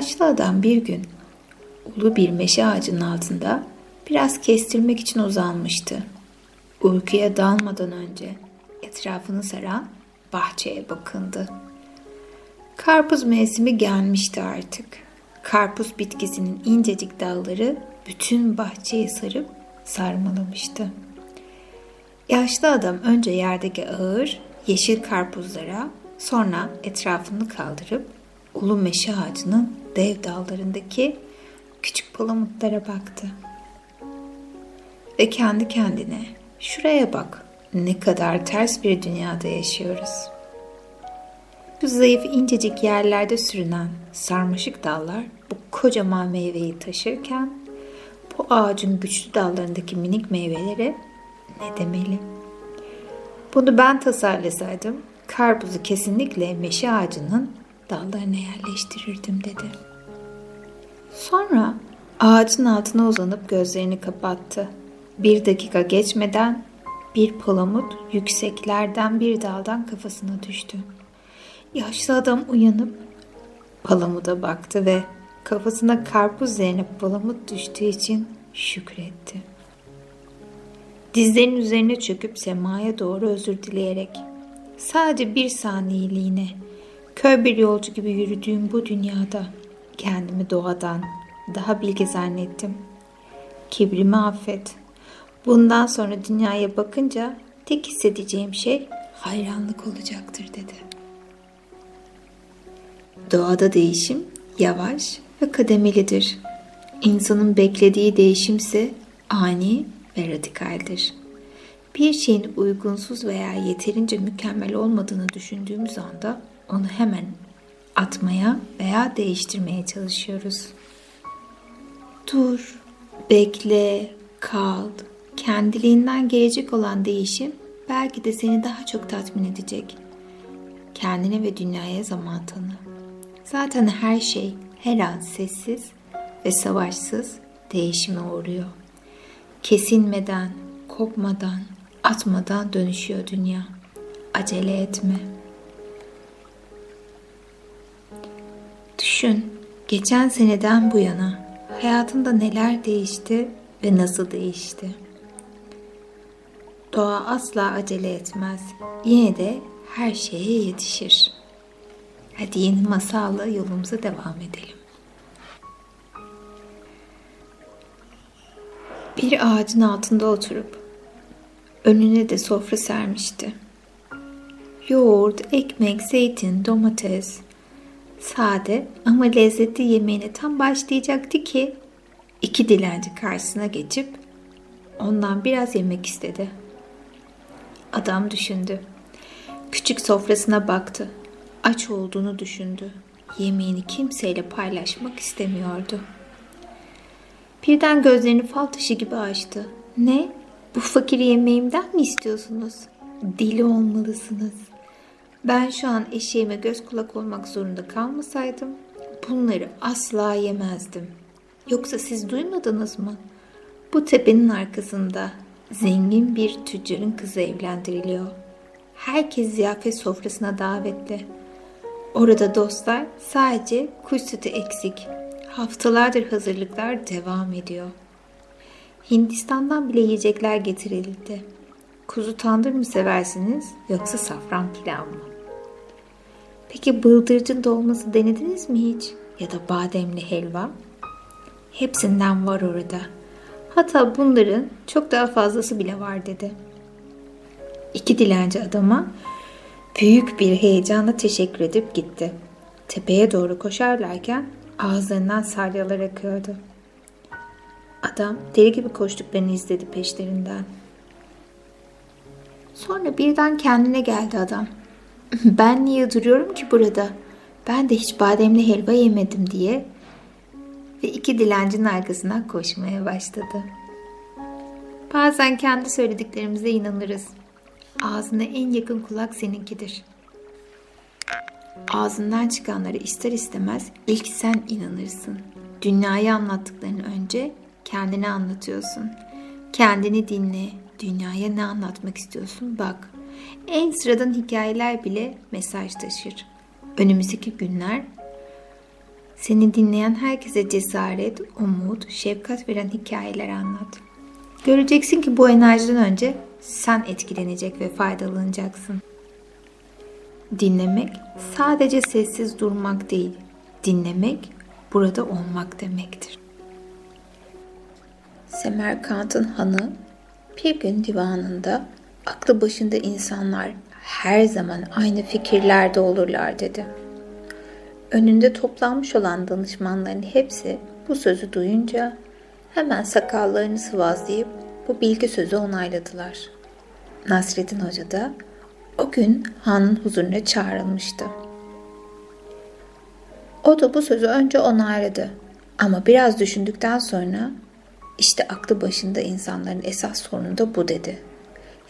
Yaşlı adam bir gün ulu bir meşe ağacının altında biraz kestirmek için uzanmıştı. Uykuya dalmadan önce etrafını saran bahçeye bakındı. Karpuz mevsimi gelmişti artık. Karpuz bitkisinin incecik dalları bütün bahçeyi sarıp sarmalamıştı. Yaşlı adam önce yerdeki ağır yeşil karpuzlara sonra etrafını kaldırıp ulu meşe ağacının dev dallarındaki küçük palamutlara baktı. Ve kendi kendine şuraya bak ne kadar ters bir dünyada yaşıyoruz. Bu zayıf incecik yerlerde sürünen sarmaşık dallar bu kocaman meyveyi taşırken bu ağacın güçlü dallarındaki minik meyvelere ne demeli? Bunu ben tasarlasaydım karpuzu kesinlikle meşe ağacının dallarına yerleştirirdim dedi. Sonra ağacın altına uzanıp gözlerini kapattı. Bir dakika geçmeden bir palamut yükseklerden bir daldan kafasına düştü. Yaşlı adam uyanıp palamuda baktı ve kafasına karpuz üzerine palamut düştüğü için şükretti. Dizlerinin üzerine çöküp semaya doğru özür dileyerek sadece bir saniyeliğine kör bir yolcu gibi yürüdüğüm bu dünyada kendimi doğadan daha bilge zannettim. Kibrimi affet. Bundan sonra dünyaya bakınca tek hissedeceğim şey hayranlık olacaktır dedi. Doğada değişim yavaş ve kademelidir. İnsanın beklediği değişimse ani ve radikaldir. Bir şeyin uygunsuz veya yeterince mükemmel olmadığını düşündüğümüz anda onu hemen atmaya veya değiştirmeye çalışıyoruz. Dur, bekle, kal. Kendiliğinden gelecek olan değişim belki de seni daha çok tatmin edecek. Kendine ve dünyaya zaman tanı. Zaten her şey her an sessiz ve savaşsız değişime uğruyor. Kesilmeden, kopmadan, atmadan dönüşüyor dünya. Acele etme. Düşün, geçen seneden bu yana hayatında neler değişti ve nasıl değişti? Doğa asla acele etmez. Yine de her şeye yetişir. Hadi yeni masalla yolumuza devam edelim. Bir ağacın altında oturup önüne de sofra sermişti. Yoğurt, ekmek, zeytin, domates, sade ama lezzetli yemeğine tam başlayacaktı ki iki dilenci karşısına geçip ondan biraz yemek istedi. Adam düşündü. Küçük sofrasına baktı. Aç olduğunu düşündü. Yemeğini kimseyle paylaşmak istemiyordu. Birden gözlerini fal taşı gibi açtı. Ne? Bu fakir yemeğimden mi istiyorsunuz? Deli olmalısınız. Ben şu an eşeğime göz kulak olmak zorunda kalmasaydım bunları asla yemezdim. Yoksa siz duymadınız mı? Bu tepenin arkasında zengin bir tüccarın kızı evlendiriliyor. Herkes ziyafet sofrasına davetli. Orada dostlar sadece kuş sütü eksik. Haftalardır hazırlıklar devam ediyor. Hindistan'dan bile yiyecekler getirildi. Kuzu tandır mı seversiniz yoksa safran pilav mı? Peki bıldırcın dolması denediniz mi hiç? Ya da bademli helva? Hepsinden var orada. Hatta bunların çok daha fazlası bile var dedi. İki dilenci adama büyük bir heyecanla teşekkür edip gitti. Tepeye doğru koşarlarken ağızlarından salyalar akıyordu. Adam deli gibi koştuklarını izledi peşlerinden. Sonra birden kendine geldi adam. Ben niye duruyorum ki burada? Ben de hiç bademli helva yemedim diye ve iki dilencinin arkasından koşmaya başladı. Bazen kendi söylediklerimize inanırız. Ağzına en yakın kulak seninkidir. Ağzından çıkanları ister istemez ilk sen inanırsın. Dünyayı anlattıklarını önce kendine anlatıyorsun. Kendini dinle, dünyaya ne anlatmak istiyorsun bak. En sıradan hikayeler bile mesaj taşır. Önümüzdeki günler Seni dinleyen herkese cesaret, umut, şefkat veren hikayeler anlat. Göreceksin ki bu enerjiden önce sen etkilenecek ve faydalanacaksın. Dinlemek sadece sessiz durmak değil, dinlemek burada olmak demektir. Semerkant'ın hanı bir gün divanında aklı başında insanlar her zaman aynı fikirlerde olurlar dedi. Önünde toplanmış olan danışmanların hepsi bu sözü duyunca hemen sakallarını sıvazlayıp bu bilgi sözü onayladılar. Nasreddin Hoca da o gün hanın huzuruna çağrılmıştı. O da bu sözü önce onayladı ama biraz düşündükten sonra işte aklı başında insanların esas sorunu da bu dedi.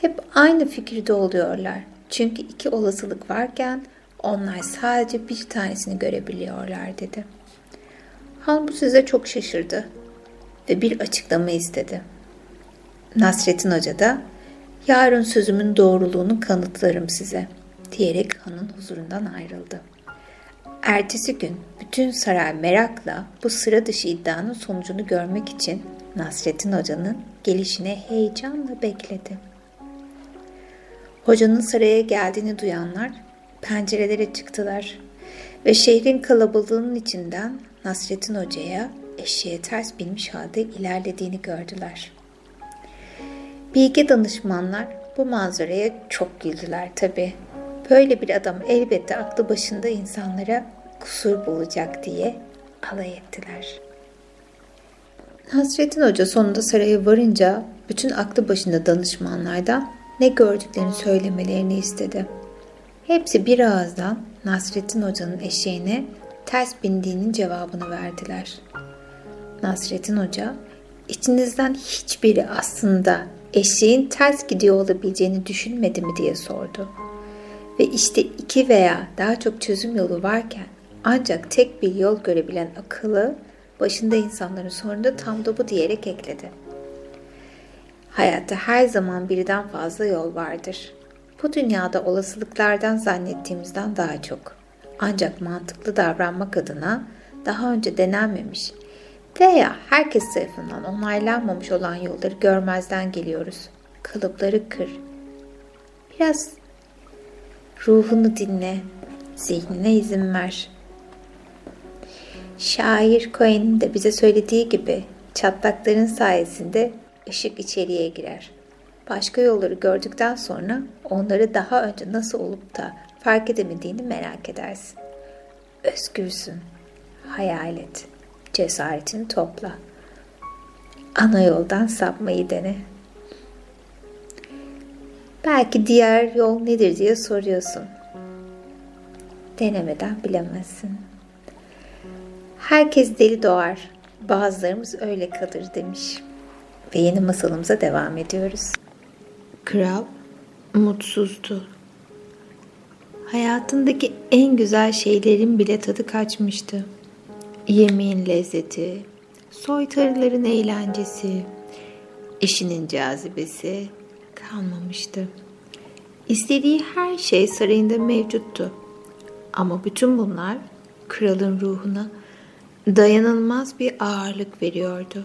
Hep aynı fikirde oluyorlar. Çünkü iki olasılık varken onlar sadece bir tanesini görebiliyorlar dedi. Han bu söze çok şaşırdı ve bir açıklama istedi. Nasrettin Hoca da yarın sözümün doğruluğunu kanıtlarım size diyerek hanın huzurundan ayrıldı. Ertesi gün bütün saray merakla bu sıra dışı iddianın sonucunu görmek için Nasrettin Hoca'nın gelişine heyecanla bekledi. Hocanın saraya geldiğini duyanlar pencerelere çıktılar ve şehrin kalabalığının içinden Nasrettin Hoca'ya eşeğe ters binmiş halde ilerlediğini gördüler. Bilgi danışmanlar bu manzaraya çok güldüler tabi. Böyle bir adam elbette aklı başında insanlara kusur bulacak diye alay ettiler. Hasrettin Hoca sonunda saraya varınca bütün aklı başında danışmanlardan ne gördüklerini söylemelerini istedi. Hepsi bir ağızdan Nasrettin Hoca'nın eşeğine ters bindiğinin cevabını verdiler. Nasrettin Hoca, içinizden hiçbiri aslında eşeğin ters gidiyor olabileceğini düşünmedi mi diye sordu. Ve işte iki veya daha çok çözüm yolu varken ancak tek bir yol görebilen akıllı başında insanların sorunu tam da bu diyerek ekledi. Hayatta her zaman birden fazla yol vardır. Bu dünyada olasılıklardan zannettiğimizden daha çok. Ancak mantıklı davranmak adına daha önce denenmemiş veya herkes tarafından onaylanmamış olan yolları görmezden geliyoruz. Kalıpları kır. Biraz ruhunu dinle, zihnine izin ver. Şair Cohen'in de bize söylediği gibi çatlakların sayesinde ışık içeriye girer. Başka yolları gördükten sonra onları daha önce nasıl olup da fark edemediğini merak edersin. Özgürsün. Hayal et. Cesaretini topla. Ana yoldan sapmayı dene. Belki diğer yol nedir diye soruyorsun. Denemeden bilemezsin. Herkes deli doğar. Bazılarımız öyle kalır demiş. Ve yeni masalımıza devam ediyoruz. Kral mutsuzdu. Hayatındaki en güzel şeylerin bile tadı kaçmıştı. Yemeğin lezzeti, soytarıların eğlencesi, eşinin cazibesi kalmamıştı. İstediği her şey sarayında mevcuttu. Ama bütün bunlar kralın ruhuna dayanılmaz bir ağırlık veriyordu.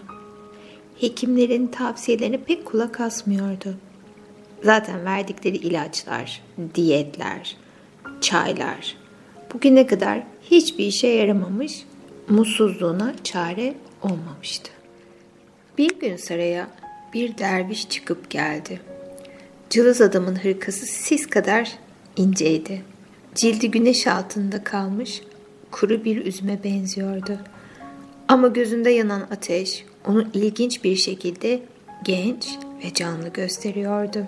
Hekimlerin tavsiyelerine pek kulak asmıyordu. Zaten verdikleri ilaçlar, diyetler, çaylar bugüne kadar hiçbir işe yaramamış, mutsuzluğuna çare olmamıştı. Bir gün saraya bir derviş çıkıp geldi. Cılız adamın hırkası sis kadar inceydi. Cildi güneş altında kalmış, kuru bir üzüme benziyordu. Ama gözünde yanan ateş onu ilginç bir şekilde genç ve canlı gösteriyordu.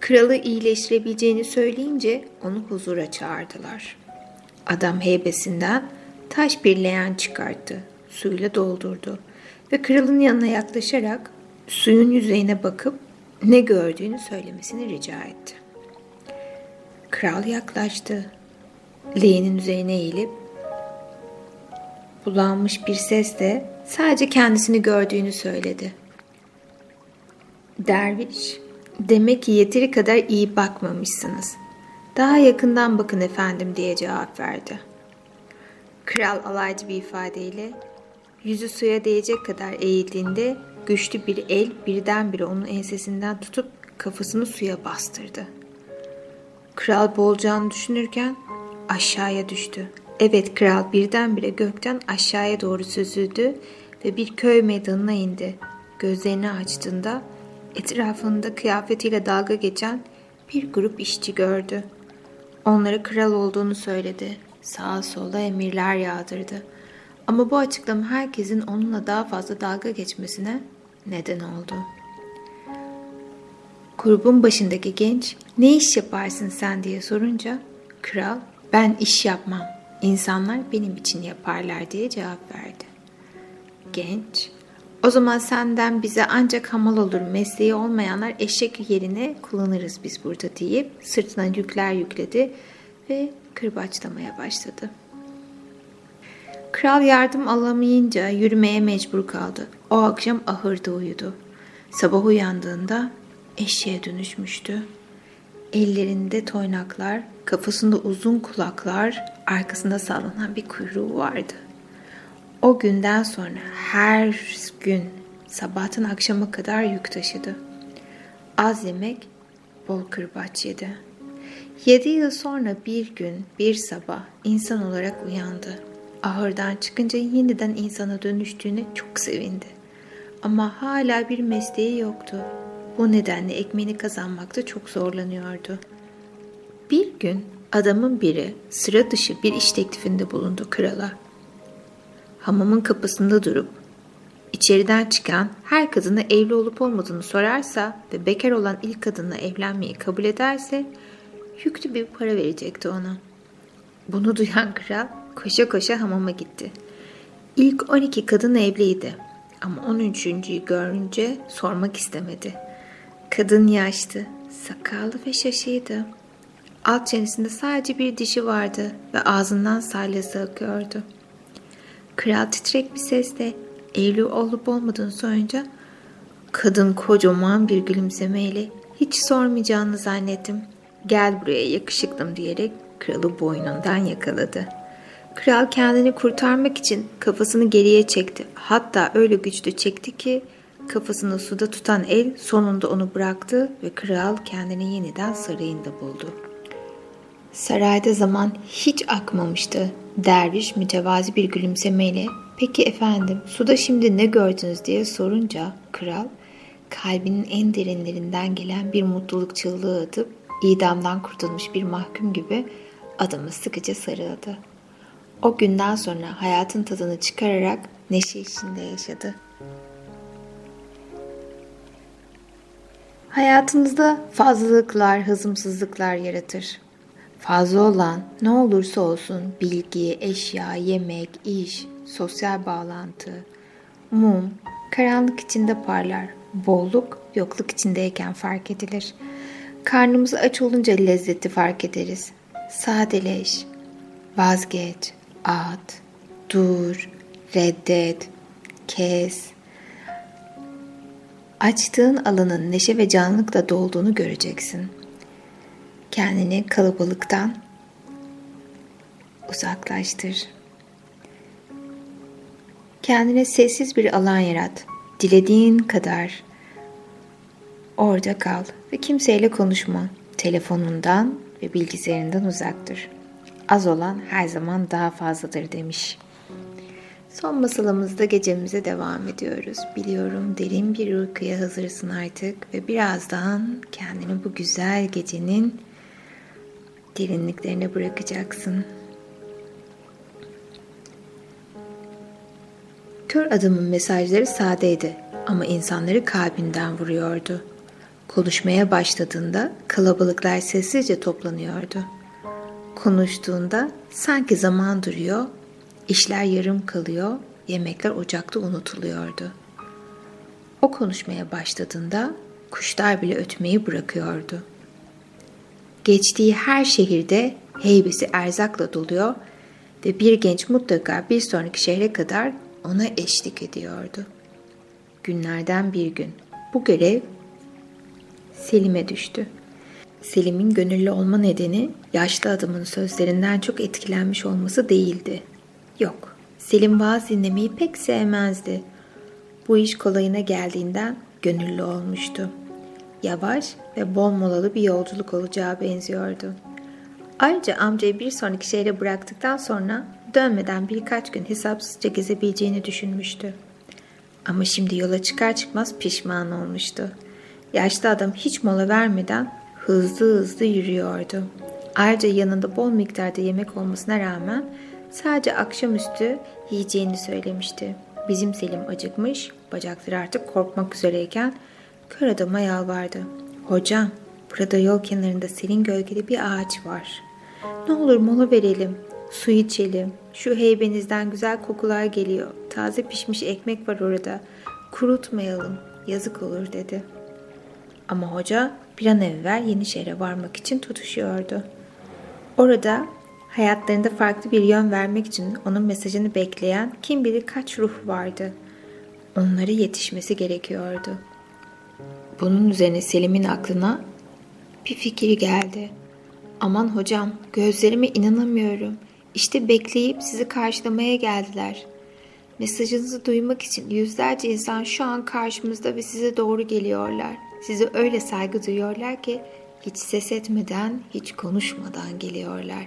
Kralı iyileştirebileceğini söyleyince onu huzura çağırdılar. Adam heybesinden taş bir leğen çıkarttı, suyla doldurdu ve kralın yanına yaklaşarak suyun yüzeyine bakıp ne gördüğünü söylemesini rica etti. Kral yaklaştı. Leğenin üzerine eğilip bulanmış bir sesle sadece kendisini gördüğünü söyledi. Derviş, demek ki yeteri kadar iyi bakmamışsınız. Daha yakından bakın efendim diye cevap verdi. Kral alaycı bir ifadeyle yüzü suya değecek kadar eğildiğinde güçlü bir el birdenbire onun ensesinden tutup kafasını suya bastırdı. Kral boğulacağını düşünürken aşağıya düştü. Evet kral birdenbire gökten aşağıya doğru süzüldü ve bir köy meydanına indi. Gözlerini açtığında etrafında kıyafetiyle dalga geçen bir grup işçi gördü. Onlara kral olduğunu söyledi. Sağa sola emirler yağdırdı. Ama bu açıklama herkesin onunla daha fazla dalga geçmesine neden oldu. Grubun başındaki genç ne iş yaparsın sen diye sorunca kral ben iş yapmam. İnsanlar benim için yaparlar diye cevap verdi. Genç o zaman senden bize ancak hamal olur mesleği olmayanlar eşek yerine kullanırız biz burada deyip sırtına yükler yükledi ve kırbaçlamaya başladı. Kral yardım alamayınca yürümeye mecbur kaldı. O akşam ahırda uyudu. Sabah uyandığında eşeğe dönüşmüştü. Ellerinde toynaklar, kafasında uzun kulaklar, arkasında sallanan bir kuyruğu vardı. O günden sonra her gün sabahtan akşama kadar yük taşıdı. Az yemek, bol kırbaç yedi. Yedi yıl sonra bir gün, bir sabah insan olarak uyandı. Ahırdan çıkınca yeniden insana dönüştüğüne çok sevindi. Ama hala bir mesleği yoktu. Bu nedenle ekmeğini kazanmakta çok zorlanıyordu. Bir gün adamın biri sıra dışı bir iş teklifinde bulundu krala. Hamamın kapısında durup içeriden çıkan her kadına evli olup olmadığını sorarsa ve bekar olan ilk kadınla evlenmeyi kabul ederse yüklü bir para verecekti ona. Bunu duyan kral koşa koşa hamama gitti. İlk 12 kadın evliydi ama 13.'yü görünce sormak istemedi. Kadın yaşlı, sakallı ve şaşıydı. Alt çenesinde sadece bir dişi vardı ve ağzından salyası akıyordu. Kral titrek bir sesle evli olup olmadığını sorunca kadın kocaman bir gülümsemeyle hiç sormayacağını zannettim. Gel buraya yakışıklım diyerek kralı boynundan yakaladı. Kral kendini kurtarmak için kafasını geriye çekti. Hatta öyle güçlü çekti ki kafasını suda tutan el sonunda onu bıraktı ve kral kendini yeniden sarayında buldu. Sarayda zaman hiç akmamıştı. Derviş mütevazi bir gülümsemeyle "Peki efendim, suda şimdi ne gördünüz?" diye sorunca kral kalbinin en derinlerinden gelen bir mutluluk çığlığı atıp idamdan kurtulmuş bir mahkum gibi adamı sıkıca sarıldı. O günden sonra hayatın tadını çıkararak neşe içinde yaşadı. Hayatınızda fazlalıklar, hazımsızlıklar yaratır. Fazla olan ne olursa olsun bilgi, eşya, yemek, iş, sosyal bağlantı, mum, karanlık içinde parlar. Bolluk yokluk içindeyken fark edilir. Karnımız aç olunca lezzeti fark ederiz. Sadeleş, vazgeç, at, dur, reddet, kes. Açtığın alanın neşe ve canlılıkla dolduğunu göreceksin. Kendini kalabalıktan uzaklaştır. Kendine sessiz bir alan yarat. Dilediğin kadar orada kal ve kimseyle konuşma. Telefonundan ve bilgisayarından uzaktır. Az olan her zaman daha fazladır demiş. Son masalımızda gecemize devam ediyoruz. Biliyorum derin bir uykuya hazırsın artık ve birazdan kendini bu güzel gecenin derinliklerine bırakacaksın. Kör adamın mesajları sadeydi ama insanları kalbinden vuruyordu. Konuşmaya başladığında kalabalıklar sessizce toplanıyordu. Konuştuğunda sanki zaman duruyor, işler yarım kalıyor, yemekler ocakta unutuluyordu. O konuşmaya başladığında kuşlar bile ötmeyi bırakıyordu. Geçtiği her şehirde heybesi erzakla doluyor ve bir genç mutlaka bir sonraki şehre kadar ona eşlik ediyordu. Günlerden bir gün bu görev Selim'e düştü. Selim'in gönüllü olma nedeni yaşlı adamın sözlerinden çok etkilenmiş olması değildi. Yok, Selim vaaz dinlemeyi pek sevmezdi. Bu iş kolayına geldiğinden gönüllü olmuştu. Yavaş ve bol molalı bir yolculuk olacağı benziyordu. Ayrıca amcayı bir sonraki şehre bıraktıktan sonra dönmeden birkaç gün hesapsızca gezebileceğini düşünmüştü. Ama şimdi yola çıkar çıkmaz pişman olmuştu. Yaşlı adam hiç mola vermeden hızlı hızlı yürüyordu. Ayrıca yanında bol miktarda yemek olmasına rağmen sadece akşamüstü yiyeceğini söylemişti. Bizim Selim acıkmış, bacakları artık korkmak üzereyken kör adama yalvardı. Hocam, burada yol kenarında serin gölgeli bir ağaç var. Ne olur mola verelim, su içelim. Şu heybenizden güzel kokular geliyor. Taze pişmiş ekmek var orada. Kurutmayalım, yazık olur dedi. Ama hoca bir an evvel yeni şehre varmak için tutuşuyordu. Orada hayatlarında farklı bir yön vermek için onun mesajını bekleyen kim bilir kaç ruh vardı. Onlara yetişmesi gerekiyordu. Bunun üzerine Selim'in aklına bir fikir geldi. Aman hocam, gözlerime inanamıyorum. İşte bekleyip sizi karşılamaya geldiler. Mesajınızı duymak için yüzlerce insan şu an karşımızda ve size doğru geliyorlar. Size öyle saygı duyuyorlar ki hiç ses etmeden, hiç konuşmadan geliyorlar.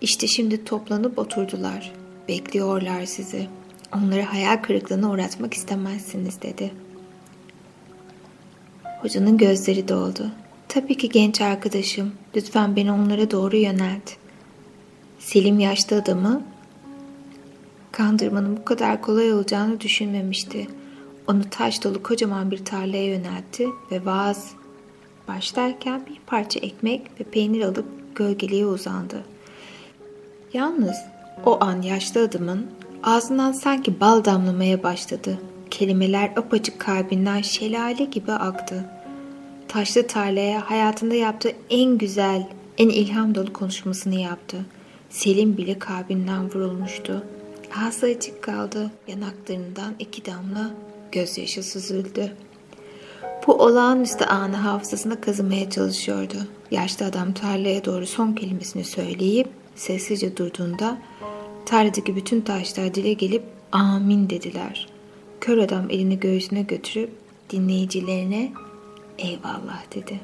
İşte şimdi toplanıp oturdular. Bekliyorlar sizi. Onları hayal kırıklığına uğratmak istemezsiniz dedi. Hocanın gözleri doldu. Tabii ki genç arkadaşım. Lütfen beni onlara doğru yönelt. Selim yaşlı adamı kandırmanın bu kadar kolay olacağını düşünmemişti. Onu taş dolu kocaman bir tarlaya yöneltti ve vaaz başlarken bir parça ekmek ve peynir alıp gölgeliğe uzandı. Yalnız o an yaşlı adamın ağzından sanki bal damlamaya başladı. Kelimeler apacık kalbinden şelale gibi aktı. Taşlı tarlaya hayatında yaptığı en güzel, en ilham dolu konuşmasını yaptı. Selim bile kalbinden vurulmuştu. Ağzı açık kaldı. Yanaklarından iki damla gözyaşı süzüldü. Bu olağanüstü anı hafızasına kazımaya çalışıyordu. Yaşlı adam tarlaya doğru son kelimesini söyleyip sessizce durduğunda tarladaki bütün taşlar dile gelip amin dediler. Kör adam elini göğsüne götürüp dinleyicilerine eyvallah dedi.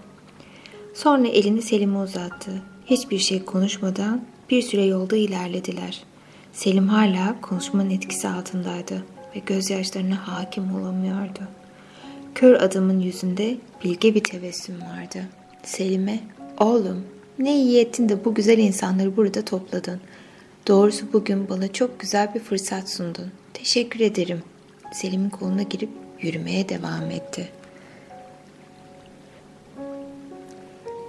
Sonra elini Selim'e uzattı. Hiçbir şey konuşmadan bir süre yolda ilerlediler. Selim hala konuşmanın etkisi altındaydı ve gözyaşlarına hakim olamıyordu. Kör adamın yüzünde bilge bir tebessüm vardı. Selim'e, oğlum ne iyi ettin de bu güzel insanları burada topladın. Doğrusu bugün bana çok güzel bir fırsat sundun. Teşekkür ederim. Selim'in koluna girip yürümeye devam etti.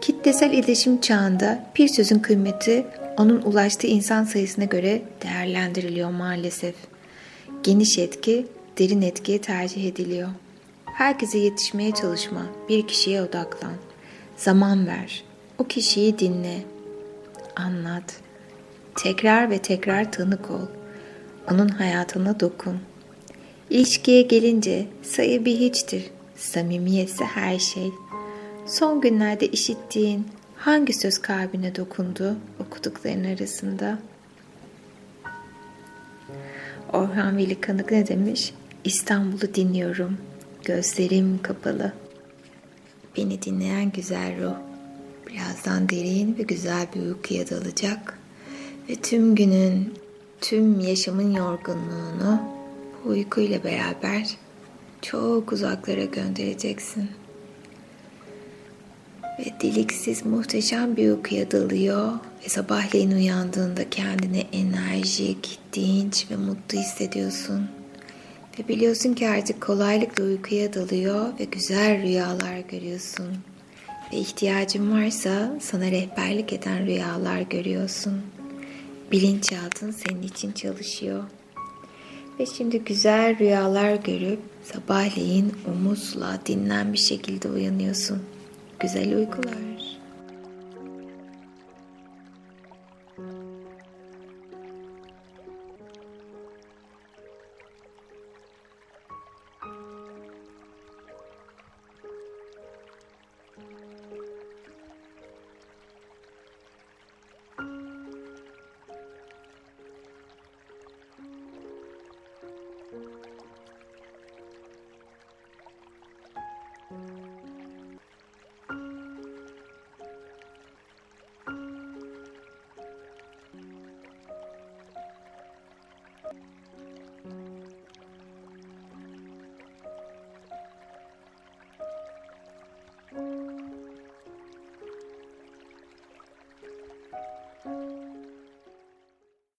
Kitlesel iletişim çağında bir sözün kıymeti onun ulaştığı insan sayısına göre değerlendiriliyor maalesef. Geniş etki, derin etkiye tercih ediliyor. Herkese yetişmeye çalışma, bir kişiye odaklan. Zaman ver, o kişiyi dinle, anlat. Tekrar ve tekrar tanık ol. Onun hayatına dokun. İlişkiye gelince sayı bir hiçtir. Samimiyetse her şey. Son günlerde işittiğin hangi söz kalbine dokundu okudukların arasında? Orhan Veli Kanık ne demiş? İstanbul'u dinliyorum. Gözlerim kapalı. Beni dinleyen güzel ruh. Birazdan derin ve güzel bir uykuya dalacak. Ve tüm günün, tüm yaşamın yorgunluğunu bu uykuyla beraber çok uzaklara göndereceksin. Ve deliksiz muhteşem bir uykuya dalıyor ve sabahleyin uyandığında kendini enerjik, dinç ve mutlu hissediyorsun. Ve biliyorsun ki artık kolaylıkla uykuya dalıyor ve güzel rüyalar görüyorsun. Ve ihtiyacın varsa sana rehberlik eden rüyalar görüyorsun. Bilinçaltın senin için çalışıyor. Ve şimdi güzel rüyalar görüp sabahleyin umutla dinlen bir şekilde uyanıyorsun. Güzel uykular.